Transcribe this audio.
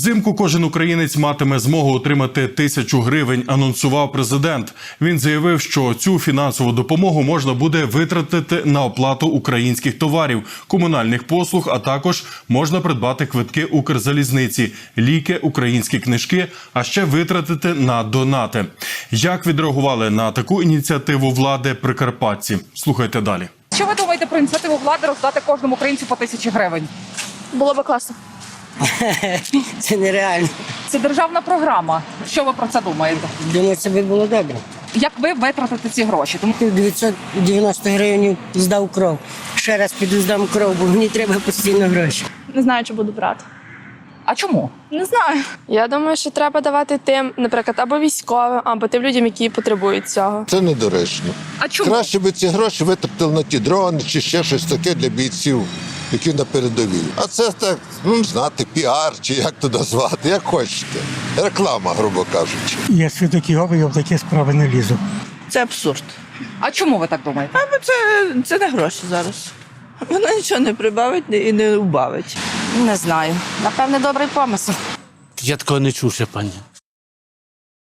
Взимку кожен українець матиме змогу отримати тисячу гривень. Анонсував президент. Він заявив, що цю фінансову допомогу можна буде витратити на оплату українських товарів, комунальних послуг, а також можна придбати квитки Укрзалізниці, ліки, українські книжки, а ще витратити на донати. Як відреагували на таку ініціативу влади прикарпатці? Слухайте далі. Що ви думаєте про ініціативу влади роздати кожному українцю по тисячі гривень? Було би класно. Це нереально. Це державна програма. Що ви про це думаєте? Думаю, це би було добре. Як ви витратите ці гроші? Тому Ти 990 гривень здав кров. Ще раз піду здам кров, бо мені треба постійно гроші. Не знаю, чи буду брати. а чому? Не знаю. Я думаю, що треба давати тим, наприклад, або військовим, або тим людям, які потребують цього. Це недоречно. А чому? Краще би ці гроші витратили на ті дрони чи ще щось таке для бійців, які на передовій. А це так, ну не знати, піар чи як то назвати, як хочете. Реклама, грубо кажучи. Я свідок Єгови, я в такі справи не лізу. Це абсурд. А чому ви так думаєте? Бо це, це не гроші зараз. Воно нічого не прибавить і не убавить. Не знаю. Напевне, добрий помисел. Я такого не чув ще, пані.